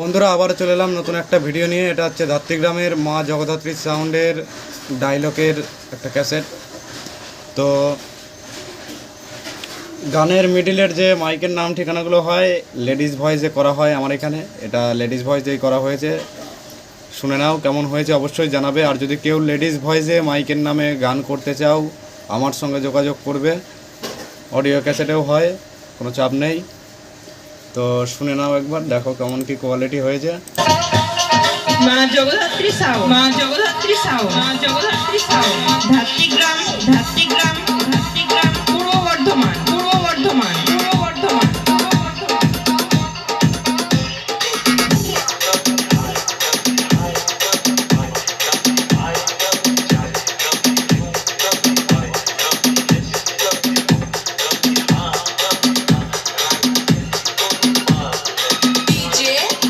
বন্ধুরা আবার চলে এলাম নতুন একটা ভিডিও নিয়ে। এটা হচ্ছে ধাত্রীগ্রামের মা জগদ্ধাত্রী সাউন্ডের ডায়লগের একটা ক্যাসেট। তো গানের মিডিলের যে মাইকের নাম ঠিকানাগুলো হয়, লেডিস ভয়েসে করা হয় আমার এখানে। এটা লেডিস ভয়েসেই করা হয়েছে। শুনে নাও কেমন হয়েছে, অবশ্যই জানাবে। আর যদি কেউ লেডিস ভয়েসে মাইকের নামে গান করতে চাও, আমার সঙ্গে যোগাযোগ করবে। অডিও ক্যাসেটেও হয়, কোনো চাপ নেই। তো শুনে নাও একবার, দেখো কেমন কি কোয়ালিটি হয়েছে। মা জগদ্ধাত্রী সাউ, মা জগদ্ধাত্রী সাউ, মা জগদ্ধাত্রী সাউ।